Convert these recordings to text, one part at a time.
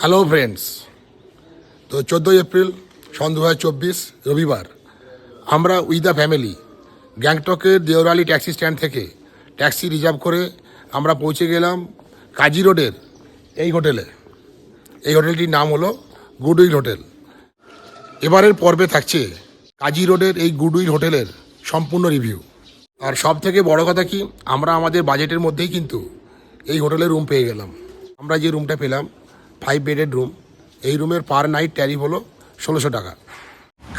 Hello friends তো চোদ্দোই April সন দু চব্বিশ, রবিবার। আমরা উইথ দ্য ফ্যামিলি গ্যাংটকের দেওরালি ট্যাক্সি স্ট্যান্ড থেকে ট্যাক্সি রিজার্ভ করে আমরা পৌঁছে গেলাম কাজী রোডের এই হোটেলে। এই হোটেলটির নাম হলো গুডউইল হোটেল। এবারের পর্বে থাকছে কাজী রোডের এই গুডউইল হোটেলের সম্পূর্ণ রিভিউ আর সব থেকে বড় কথা কি, আমরা আমাদের বাজেটের মধ্যেই কিন্তু এই হোটেলে রুম পেয়ে গেলাম। আমরা যে রুমটা পেলাম ফাইভ বেডেড রুম এই রুমের পার নাইট ট্যারিফ হলো ষোলোশো টাকা।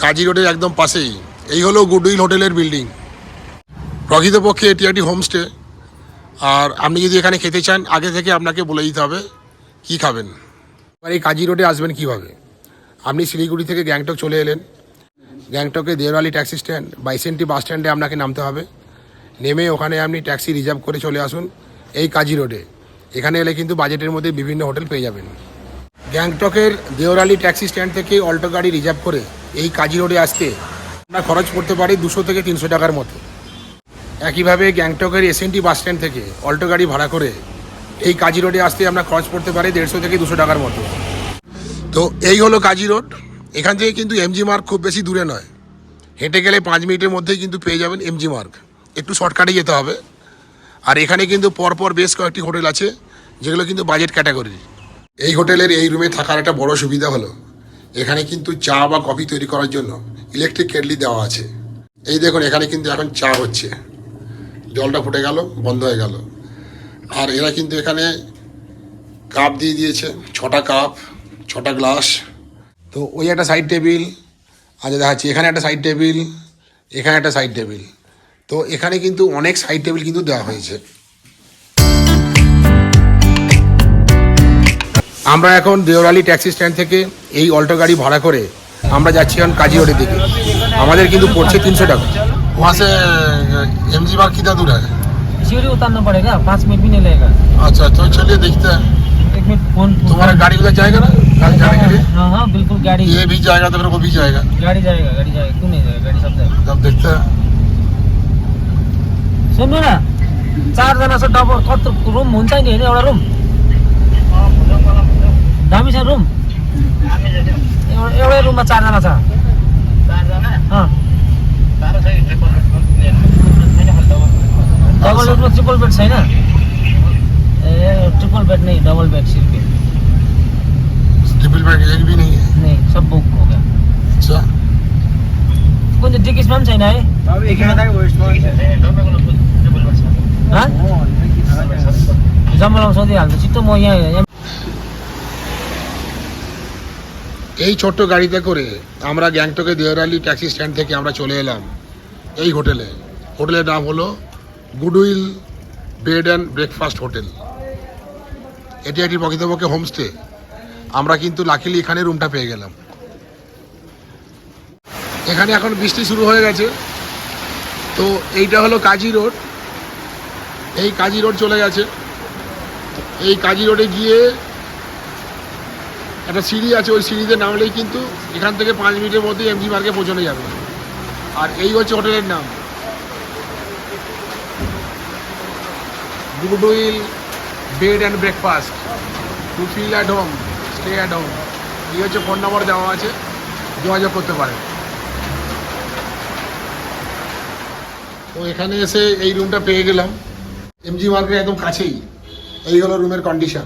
কাজী রোডের একদম পাশেই। এই হলো গুডউইল হোটেলের বিল্ডিং প্রকৃতপক্ষে এটি একটি হোমস্টে আর আপনি যদি এখানে খেতে চান, আগে থেকে আপনাকে বলে দিতে হবে কী খাবেন। এবার এই কাজী রোডে আসবেন কীভাবে? আপনি শিলিগুড়ি থেকে গ্যাংটক চলে এলেন। গ্যাংটকে দেওয়ালি ট্যাক্সি স্ট্যান্ড বাইসেন্টি বাস স্ট্যান্ডে আপনাকে নামতে হবে। নেমে ওখানে আপনি ট্যাক্সি রিজার্ভ করে চলে আসুন এই কাজী রোডে। এখানে এলে কিন্তু বাজেটের মধ্যে বিভিন্ন হোটেল পেয়ে যাবেন। গ্যাংটকের দেওরালি ট্যাক্সি স্ট্যান্ড থেকে অল্টো গাড়ি রিজার্ভ করে এই কাজী রোডে আসতে আমরা খরচ পড়তে পারি দুশো থেকে তিনশো টাকার মতো। একইভাবে গ্যাংটকের এসএনটি বাস স্ট্যান্ড থেকে অল্টো গাড়ি ভাড়া করে এই কাজী রোডে আসতে আমরা খরচ পড়তে পারি দেড়শো থেকে দুশো টাকার মতো। তো এই হলো কাজী রোড। এখান থেকে কিন্তু এমজি মার্ক খুব বেশি দূরে নয়। হেঁটে গেলে পাঁচ মিনিটের মধ্যেই কিন্তু পেয়ে যাবেন এমজি মার্ক একটু শর্টকাটে যেতে হবে। আর এখানে কিন্তু পরপর বেশ কয়েকটি হোটেল আছে, যেগুলো কিন্তু বাজেট ক্যাটাগরির। এই হোটেলের এই রুমে থাকার একটা বড় সুবিধা হলো। এখানে কিন্তু চা বা কফি তৈরি করার জন্য ইলেকট্রিক কেটলি দেওয়া আছে। এই দেখুন, এখানে কিন্তু এখন চা হচ্ছে। জলটা ফুটে গেল, বন্ধ হয়ে গেল। আর এরা কিন্তু এখানে কাপ দিয়ে দিয়েছে, ছটা কাপ, ছটা গ্লাস। তো ওই একটা সাইড টেবিল আচ্ছা দেখাচ্ছি, এখানে একটা সাইড টেবিল এখানে একটা সাইড টেবিল তো এখানে কিন্তু অনেক সাইড টেবিল কিন্তু দেওয়া হয়েছে। আমরা এখন দেওরালি ট্যাক্সি স্ট্যান্ড থেকে এই অল্টো গাড়ি ভাড়া করে আমরা যাচ্ছি এখন কাজী রোডের দিকে আমাদের কিন্তু পড়ছে তিনশো টাকা वहाँ से एम जी मार्ग कितना दूर है सीढ़ी उतारना पड़ेगा पाँच मिनट भी नहीं लगेगा अच्छा तो चलिए देखते हैं एक मिनट फोन तुम्हारा गाड़ी उधर जाएगा ना कल जाने के लिए हाँ हाँ बिल्कुल गाड़ी ये भी जाएगा तो फिर वो भी जाएगा गाड़ी जाएगा गाड़ी जाएगा क्यों नहीं जाएगा गाड़ी सब जाएगा तब देखते हैं सुन्नु न चारजना छ डबल कत्रो रुम हुन्छ नि होइन एउटा रुम छ रुम एउटा एउटै रुममा चारजना छ। अँ। डबल बेडमा ट्रिपल बेड छैन? ए ट्रिपल बेड नहीं डबल बेड सिर्फ ट्रिपल बेड एक भी नहीं है। नहीं सब बुक हो गया। अच्छा कुन चाहिँ डिकिसमा पनि छैन है? हँ? जम्मालामा सोधिहाल्नु छिट्टो म यहाँ এই ছোট্ট গাড়িতে করে আমরা গ্যাংটকে দেওরালি ট্যাক্সি স্ট্যান্ড থেকে আমরা চলে এলাম এই হোটেলে। হোটেলের নাম হলো Goodwill bed and breakfast hotel. এটি একটি প্রকৃতপক্ষে হোমস্টে। আমরা কিন্তু লাকিলি এখানে রুমটা পেয়ে গেলাম। এখানে এখন বৃষ্টি শুরু হয়ে গেছে। তো এইটা হলো কাজী রোড। এই কাজী রোড চলে গেছে। এই কাজী রোডে গিয়ে একটা সিঁড়ি আছে, ওই সিঁড়িতে নামলেই কিন্তু এখান থেকে পাঁচ মিনিটের মধ্যে এমজি মার্কে পৌঁছানো যাবে। আর এই হচ্ছে হোটেলের নাম। Good Goodwill, bed and breakfast, to feel at home, stay at home. এই হচ্ছে ফোন নাম্বার দেওয়া আছে, যোগাযোগ করতে পারেন। তো এখানে এসে এই রুমটা পেয়ে গেলাম। এমজি মার্কেট একদম কাছেই। এই হলো রুমের কন্ডিশন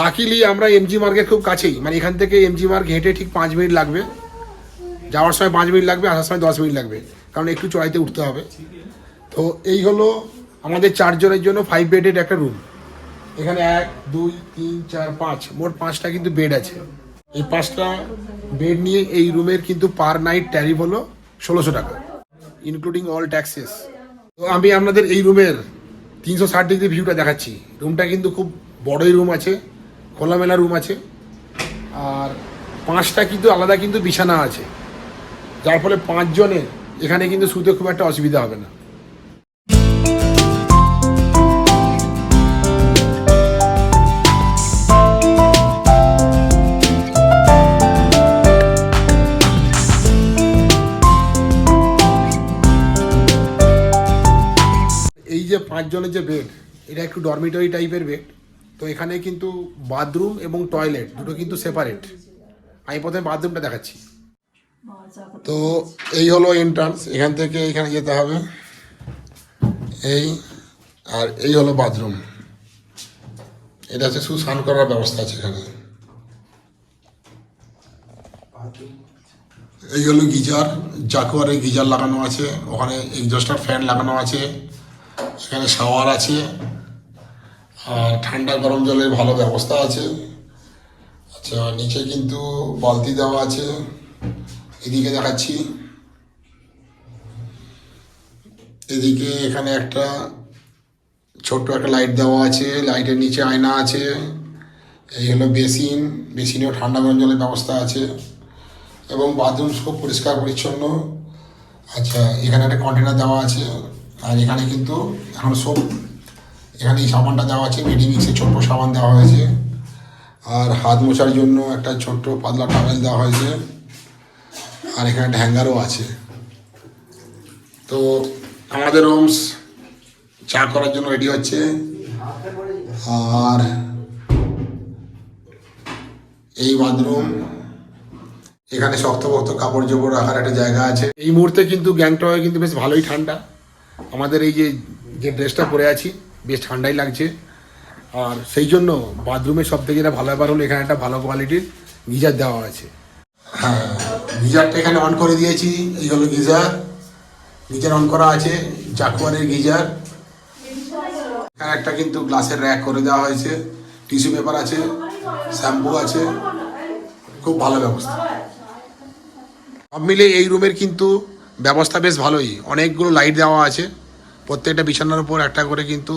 লাকিলি আমরা এমজি মার্গের খুব কাছেই। মানে এখান থেকে এমজি মার্গ হেঁটে ঠিক পাঁচ মিনিট লাগবে। যাওয়ার সময় পাঁচ মিনিট লাগবে, আসার সময় দশ মিনিট লাগবে। কারণ একটু চড়াইতে উঠতে হবে। তো এই হলো আমাদের চারজনের জন্য ফাইভ বেডের একটা রুম এখানে এক, দুই, তিন, চার, পাঁচ। মোট পাঁচটা কিন্তু বেড আছে। এই পাঁচটা বেড নিয়ে এই রুমের কিন্তু পার নাইট ট্যারিফ হলো ষোলোশো টাকা ইনক্লুডিং অল ট্যাক্সেস তো আমি আপনাদের এই রুমের তিনশো ষাট ডিগ্রি ভিউটা দেখাচ্ছি। রুমটা কিন্তু খুব বড়ই রুম আছে। খোলামেলা রুম আছে। আর পাঁচটা কিন্তু আলাদা কিন্তু বিছানা আছে। যার ফলে পাঁচজনের এখানে কিন্তু শুতে খুব একটা অসুবিধা হবে না। এই যে পাঁচজনের যে বেড এটা একটু ডরমিটরি টাইপের বেড তো এখানে কিন্তু বাথরুম এবং টয়লেট দুটো কিন্তু সেপারেট আমি প্রথমে বাথরুমটা দেখাচ্ছি। তো এই হলো এন্ট্রান্স এখান থেকে এখানে যেতে হবে। এই আর এই হলো বাথরুম। এটা হচ্ছে স্নান করার ব্যবস্থা আছে এখানে। এই হলো গিজার, জাকুয়ারে গিজার লাগানো আছে। ওখানে এক্সস্টার ফ্যান লাগানো আছে। এখানে শাওয়ার আছে। আর ঠান্ডা গরম জলের ভালো ব্যবস্থা আছে। আচ্ছা নিচে কিন্তু বালতি দেওয়া আছে। এদিকে দেখাচ্ছি। এদিকে এখানে একটা ছোট্ট একটা লাইট দেওয়া আছে। লাইটের নিচে আয়না আছে। এই হলো বেসিন। বেসিনেও ঠান্ডা গরম জলের ব্যবস্থা আছে। এবং বাথরুম খুব পরিষ্কার, পরিচ্ছন্ন। আচ্ছা এখানে একটা কন্টেনার দেওয়া আছে। আর এখানে কিন্তু এখন সব এখানে এই সাবানটা দেওয়া আছে মেডিমিক্সের ছোট্ট সাবান দেওয়া হয়েছে। আর হাত মোছার জন্য একটা ছোট্ট পাতলা টাওয়েল দেওয়া হয়েছে। আর এখানে হ্যাঙ্গারও আছে। তো আমাদের রুমস চা করার জন্য রেডি হচ্ছে। আর এই বাথরুম এখানে শক্ত শক্তপোক্ত কাপড় চোপড় রাখার একটা জায়গা আছে। এই মুহূর্তে কিন্তু গ্যাংটকে কিন্তু বেশ ভালোই ঠান্ডা। আমাদের এই যে যে ড্রেসটা পরে আছি বেশ ঠান্ডাই লাগছে। আর সেই জন্য বাথরুমে সব থেকে যেটা ভালো ব্যাপার হলো, এখানে একটা ভালো কোয়ালিটির গিজার দেওয়া আছে। হ্যাঁ গিজারটা এখানে অন করে দিয়েছি, এই হলো গিজার। গিজার অন করা আছে জাকুয়ারের গিজার। এখানে একটা কিন্তু গ্লাসের র্যাক করে দেওয়া হয়েছে, টিস্যু পেপার আছে, শ্যাম্পু আছে, খুব ভালো ব্যবস্থা। সব মিলে এই রুমের কিন্তু ব্যবস্থা বেশ ভালোই। অনেকগুলো লাইট দেওয়া আছে। প্রত্যেকটা বিছানার উপর একটা করে কিন্তু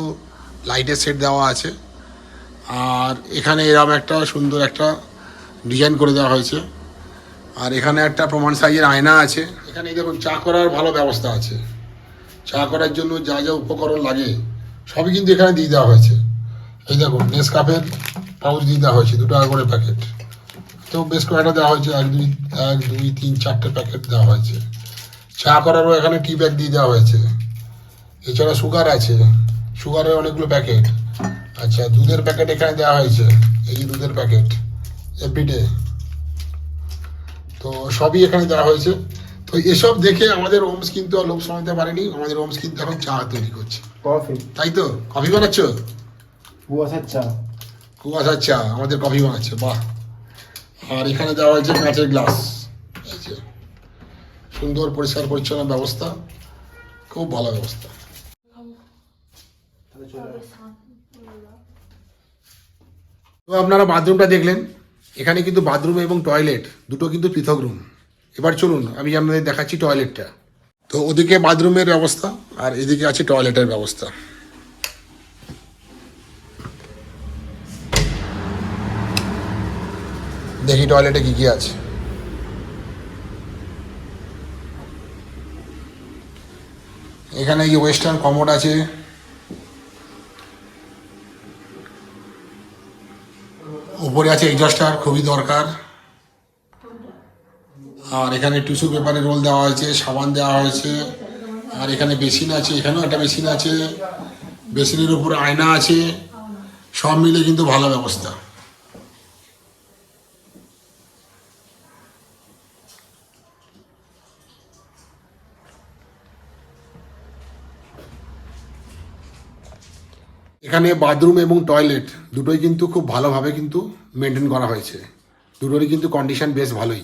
লাইটের সেট দেওয়া আছে। আর এখানে এরকম একটা সুন্দর একটা ডিজাইন করে দেওয়া হয়েছে। আর এখানে একটা প্রমাণ সাইজের আয়না আছে। এখানে দেখুন, চা করার ভালো ব্যবস্থা আছে। চা করার জন্য যা যা উপকরণ লাগে, সবই কিন্তু এখানে দিয়ে দেওয়া হয়েছে। এই দেখুন নেসকাফের পাউচ দিয়ে দেওয়া হয়েছে দু টাকা করে প্যাকেট তো বেশ কয়েকটা দেওয়া হয়েছে, এক, দুই এক, দুই, তিন, চারটে প্যাকেট দেওয়া হয়েছে। চা করারও এখানে টি ব্যাগ দিয়ে দেওয়া হয়েছে। এছাড়া সুগার আছে। সুগারের অনেকগুলো প্যাকেট। আচ্ছা দুধের প্যাকেট এখানে দেওয়া হয়েছে। এই যে দুধের প্যাকেট এভরিডে তো সবই এখানে দেওয়া হয়েছে। তো এসব দেখে আমাদের ওমস কিন্তু আর লোক শোনাতে পারেনি। আমাদের ওমস কিন্তু এখন চা তৈরি করছে। কফি। তাই তো? কফি বানাচ্ছ? কুয়াশার চা। কুয়াশার চা আমাদের কফি বানাচ্ছে বাহ। আর এখানে দেওয়া হয়েছে কাঁচের গ্লাস। সুন্দর পরিষ্কার পরিচ্ছন্ন ব্যবস্থা। খুব ভালো ব্যবস্থা। তো আপনারা বাথরুমটা দেখলেন, এখানে কিন্তু বাথরুম এবং টয়লেট, দুটো কিন্তু পৃথক রুম এবার চলুন, আমি আপনাদের দেখাচ্ছি টয়লেটটা। তো ওদিকে বাথরুমের ব্যবস্থা, আর এদিকে আছে টয়লেটের ব্যবস্থা। দেখি টয়লেটে কি কি আছে। এখানে এই ওয়েস্টার্ন কমোড আছে। উপরে আছে এক্সস্টার খুবই দরকার। আর এখানে টিস্যু পেপারে রোল দেওয়া হয়েছে, সাবান দেওয়া হয়েছে, আর এখানে বেসিন আছে, এখানেও একটা বেসিন আছে। বেসিনের উপর আয়না আছে, সব মিলে কিন্তু ভালো ব্যবস্থা। এখানে বাথরুম এবং টয়লেট দুটোই কিন্তু খুব ভালোভাবে কিন্তু মেনটেন করা হয়েছে। দুটোরই কিন্তু কন্ডিশন বেশ ভালোই।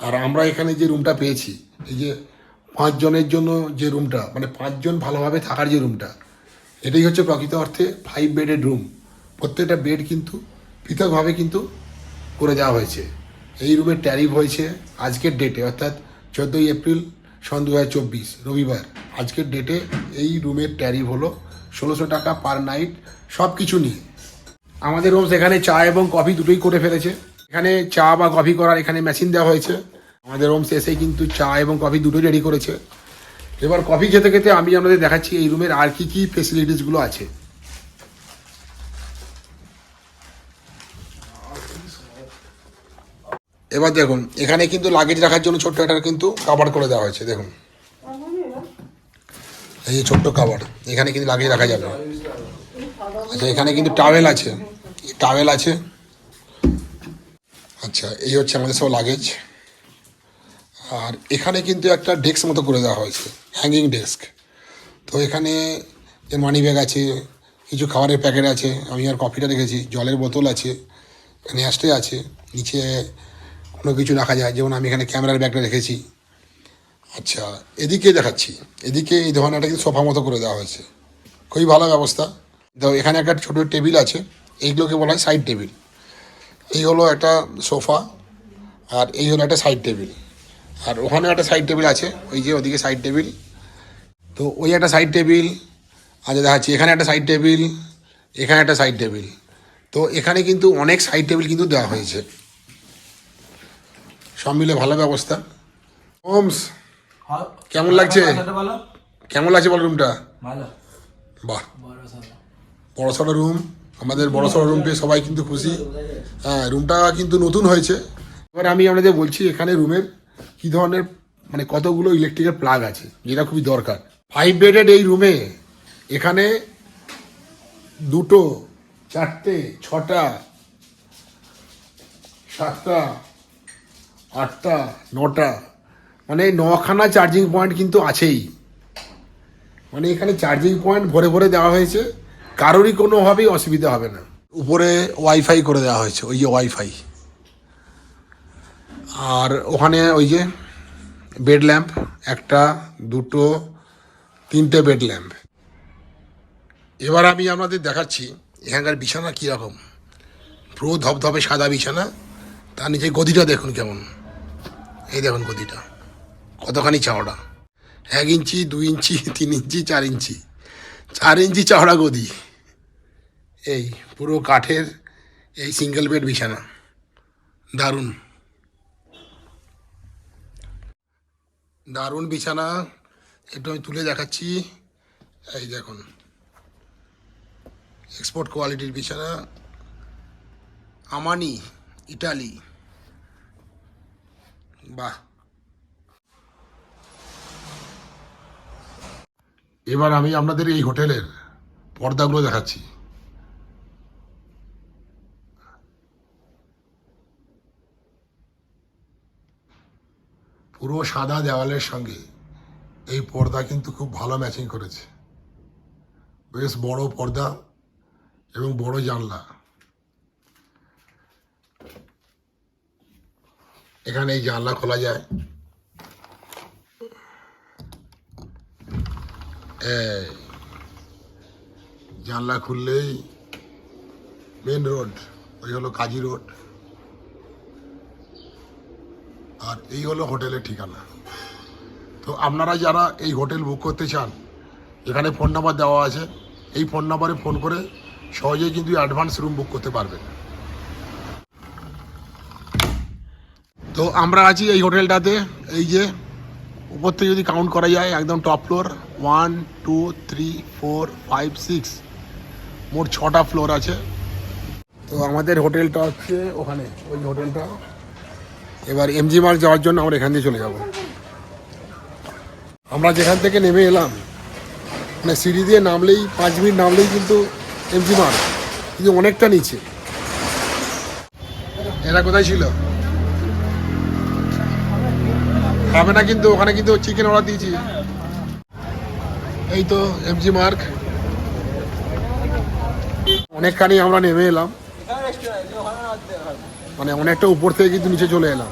আর আমরা এখানে যে রুমটা পেয়েছি, এই যে পাঁচজনের জন্য যে রুমটা মানে পাঁচজন ভালোভাবে থাকার যে রুমটা এটাই হচ্ছে প্রকৃত অর্থে ফাইভ বেডেড রুম প্রত্যেকটা বেড কিন্তু পৃথকভাবে কিন্তু করে দেওয়া হয়েছে। এই রুমের ট্যারিফ হয়েছে আজকের ডেটে অর্থাৎ চোদ্দোই এপ্রিল সন দু হাজার চব্বিশ, রবিবার। আজকের ডেটে এই রুমের ট্যারিফ হলো ষোলোশো টাকা পার নাইট সব কিছু নিয়ে। আমাদের রোমস এখানে চা এবং কফি দুটোই করে ফেলেছে। এখানে চা বা কফি করার এখানে মেশিন দেওয়া হয়েছে। আমাদের রোমস এসেই কিন্তু চা এবং কফি দুটোই রেডি করেছে। এবার কফি খেতে খেতে আমি আপনাদের দেখাচ্ছি এই রুমের আর কি কি ফেসিলিটিসগুলো আছে। এবার দেখুন, এখানে কিন্তু লাগেজ রাখার জন্য ছোট্ট একটা কিন্তু কাবার করে দেওয়া হয়েছে, দেখুন। এই যে ছোট্ট কাবার এখানে কিন্তু লাগেজ রাখা যাবে। আচ্ছা এখানে কিন্তু টাওয়েল আছে। টাওয়েল আছে। আচ্ছা এই হচ্ছে আমাদের সব লাগেজ আর এখানে কিন্তু একটা ডেস্ক মতো করে দেওয়া হয়েছে হ্যাঙ্গিং ডেস্ক তো এখানে যে মানি ব্যাগ আছে, কিছু খাবারের প্যাকেট আছে, আমি আর কফিটা রেখেছি জলের বোতল আছে এখানে অ্যাস্টে আছে, নিচে কোনো কিছু রাখা যায়। যেমন আমি এখানে ক্যামেরার ব্যাগটা রেখেছি আচ্ছা এদিকে দেখাচ্ছি। এদিকে এই ধরনের একটা কিন্তু সোফা মতো করে দেওয়া হয়েছে। খুবই ভালো ব্যবস্থা। তো এখানে একটা ছোটো টেবিল আছে। এইগুলোকে বলা হয় সাইড টেবিল। এই হলো একটা সোফা, আর এই হলো একটা সাইড টেবিল। আর ওখানে একটা সাইড টেবিল আছে, ওই যে ওদিকে সাইড টেবিল। তো ওই একটা সাইড টেবিল আচ্ছা দেখাচ্ছি, এখানে একটা সাইড টেবিল, এখানে একটা সাইড টেবিল। তো এখানে কিন্তু অনেক সাইড টেবিল কিন্তু দেওয়া হয়েছে। সব মিলে ভালো ব্যবস্থা। ওমস কেমন লাগছে? কেমন লাগছে বল রুমটা ভালো। বাহ। বড় সড়ো রুম আমাদের বড় সড়ো রুম পেয়ে সবাই কিন্তু খুশি। হ্যাঁ রুমটা কিন্তু নতুন হয়েছে। এবার আমি আপনাদের বলছি এখানে রুমের কী ধরনের মানে কতগুলো ইলেকট্রিকের প্লাগ আছে যেটা খুবই দরকার। ফাইভ বেডেড এই রুমে এখানে দুটো চারটে ছটা সাতটা আটটা নটা মানে নখানা চার্জিং পয়েন্ট কিন্তু আছেই। মানে এখানে চার্জিং পয়েন্ট ভরে ভরে দেওয়া হয়েছে। কারোরই কোনোভাবেই অসুবিধা হবে না। উপরে ওয়াইফাই করে দেওয়া হয়েছে, ওই যে ওয়াইফাই আর ওখানে ওই যে বেড ল্যাম্প একটা, দুটো, তিনটে বেড ল্যাম্প এবার আমি আপনাদের দেখাচ্ছি, এখানকার বিছানা কীরকম। পুরো ধপধপে সাদা বিছানা, তার নিচে গদিটা দেখুন কেমন। এই দেখুন গদিটা। কতখানি চওড়া? এক ইঞ্চি, দুই ইঞ্চি, তিন ইঞ্চি, চার ইঞ্চি। চার ইঞ্চি চওড়া গদি। এই পুরো কাঠের এই সিঙ্গেল বেড বিছানা। দারুণ। দারুণ বিছানা। একটু আমি তুলে দেখাচ্ছি। এই দেখুন। এক্সপোর্ট কোয়ালিটির বিছানা। Armani, Italy. বাহ! এবার আমি আপনাদের এই হোটেলের পর্দাগুলো দেখাচ্ছি। পুরো সাদা দেওয়ালের সঙ্গে এই পর্দা কিন্তু খুব ভালো ম্যাচিং করেছে। বেশ বড় পর্দা এবং বড় জানলা। এখানে এই জানলা খোলা যায়। জানলা খুললেই মেন রোড ওই হলো কাজী রোড আর এই হলো হোটেলের ঠিকানা। তো আপনারা যারা এই হোটেল বুক করতে চান, এখানে ফোন নাম্বার দেওয়া আছে। এই ফোন নাম্বারে ফোন করে সহজেই কিন্তু অ্যাডভান্স রুম বুক করতে পারবেন। তো আমরা আছি এই হোটেলটাতে। এই যে, উপর থেকে যদি কাউন্ট করা যায়, একদম top floor one two three four five six মোট ছটা ফ্লোর আছে। তো আমাদের হোটেলটা হচ্ছে ওখানে। ওই হোটেলটা এবার এমজি মার্ক যাওয়ার জন্য আমরা এখান দিয়ে চলে যাব। আমরা যেখান থেকে নেমে এলাম মানে সিঁড়ি দিয়ে নামলেই, পাঁচ মিনিট নামলেই কিন্তু এমজি মার্ক কিন্তু অনেকটা নিচে। এরা কোথায় ছিল? হবে না কিন্তু, ওখানে কিন্তু চিকেন অর্ডার দিয়েছি। এই তো এমজি মার্ক অনেকখানি আমরা নেমে এলাম। মানে অনেকটা উপর থেকে কিন্তু নিচে চলে এলাম।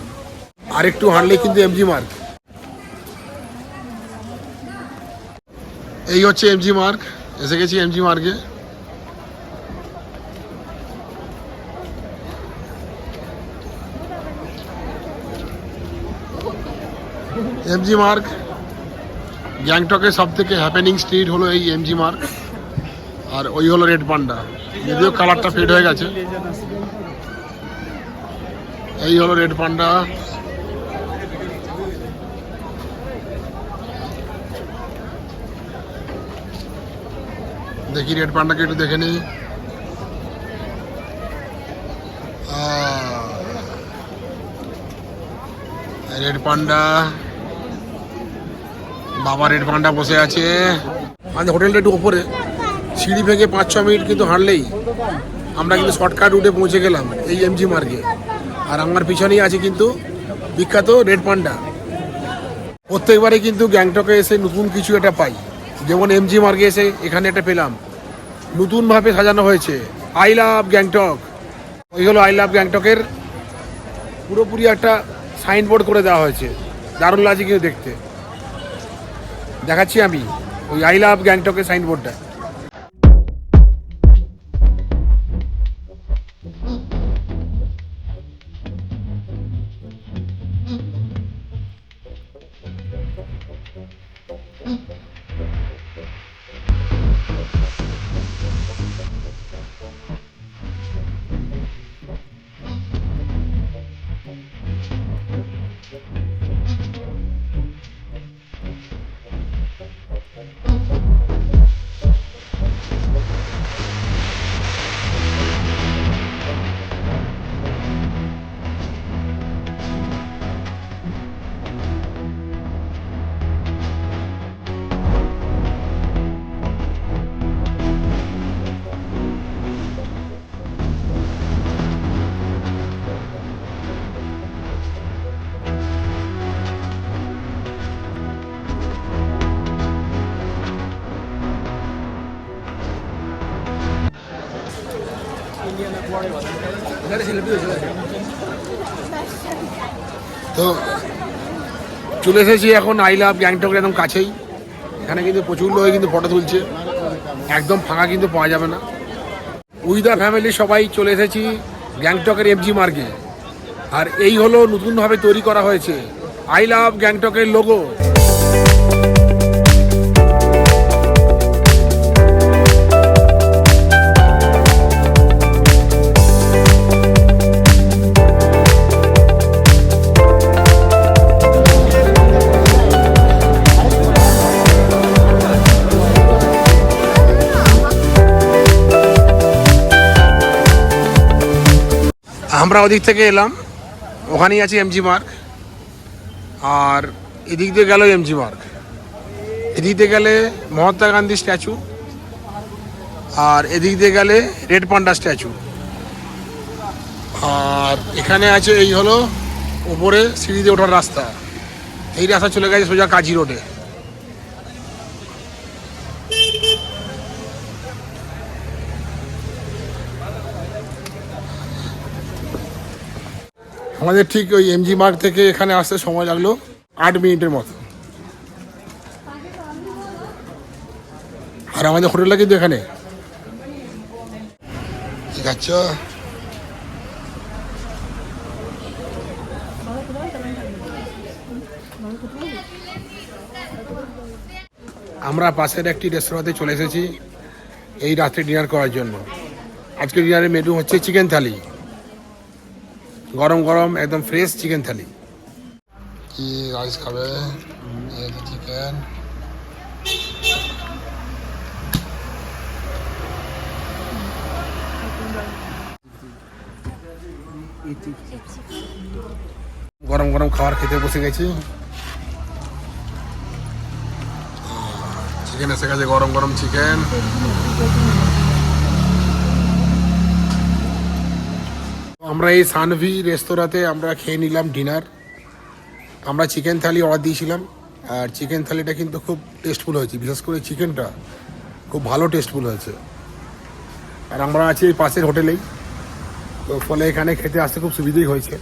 আর একটু হাঁটলে কিন্তু এমজি মার্ক এই হচ্ছে এমজি মার্ক এসে গেছি এমজি মার্কে এমজি মার্ক গ্যাংটকের সব থেকে হ্যাপেনিং স্ট্রিট হলো এই এমজি মার্ক আর ওই হলো রেড পান্ডা যদিও কালারটা ফেড হয়ে গেছে। এই হলো রেড পান্ডা দেখি রেড পান্ডাকে একটু দেখে নিই। রেড পান্ডা বাবা রেড পান্ডা বসে আছে। আমাদের হোটেলটা একটু ওপরে। সিঁড়ি ভেঙে পাঁচ, ছ মিনিট কিন্তু হাঁটলেই আমরা কিন্তু শর্টকাট রুটে পৌঁছে গেলাম এই এমজি মার্গে। আর আমার পিছনেই আছে কিন্তু বিখ্যাত রেড পান্ডা। প্রত্যেকবারে কিন্তু গ্যাংটকে এসে নতুন কিছু একটা পাই। যেমন এমজি মার্গে এসে এখানে একটা পেলাম। নতুনভাবে সাজানো হয়েছে। আই লাভ গ্যাংটক ওই হলো আই লাভ গ্যাংটকের পুরোপুরি একটা সাইনবোর্ড করে দেওয়া হয়েছে। দারুণ লাগছে কিন্তু দেখতে। দেখাচ্ছি আমি ওই আই লাভ গ্যাংটকের সাইনবোর্ডটা চলে এসেছি এখন আই লাভ গ্যাংটকের একদম কাছেই। এখানে কিন্তু প্রচুর লোক কিন্তু ফটো তুলছে। একদম ফাঁকা কিন্তু পাওয়া যাবে না। উই দ্য ফ্যামিলি সবাই চলে এসেছি গ্যাংটকের এমজি মার্গে আর এই হলো নতুনভাবে তৈরি করা হয়েছে। আই লাভ গ্যাংটকের লোগো আমরা ওদিক থেকে এলাম। ওখানেই আছে এমজি মার্ক আর এদিক দিয়ে গেল এমজি মার্ক এদিক দিয়ে গেলে মহাত্মা গান্ধী স্ট্যাচু আর এদিক দিয়ে গেলে রেড পান্ডা স্ট্যাচু আর এখানে আছে এই হলো উপরে সিঁড়ি দিয়ে ওঠার রাস্তা। এই রাস্তা চলে গেছে সোজা কাজী রোডে। আমাদের ঠিক ওই এমজি মার্গ থেকে এখানে আসতে সময় লাগল আট মিনিটের মতো। আর আমাদের হোটেলটা কিন্তু এখানে। ঠিক আছে আমরা পাশের একটি রেস্তোরাঁতে চলে এসেছি এই রাত্রে ডিনার করার জন্য। আজকে ডিনারের মেনু হচ্ছে চিকেন থালি গরম গরম একদম ফ্রেশ চিকেন থালি। কি রাইস খাবে? চিকেন গরম গরম খাবার খেতে বসে গেছি। চিকেন এসে গেছে গরম গরম চিকেন আমরা এই সানভি রেস্তোরাঁতে আমরা খেয়ে নিলাম ডিনার। আমরা চিকেন থালি অর্ডার দিয়েছিলাম, আর চিকেন থালিটা কিন্তু খুব টেস্টফুল হয়েছে, বিশেষ করে চিকেনটা খুব ভালো টেস্টফুল হয়েছে। আর আমরা আছি এই পাশের হোটেলেই, তো ফলে এখানে খেতে আসতে খুব সুবিধেই হয়েছে।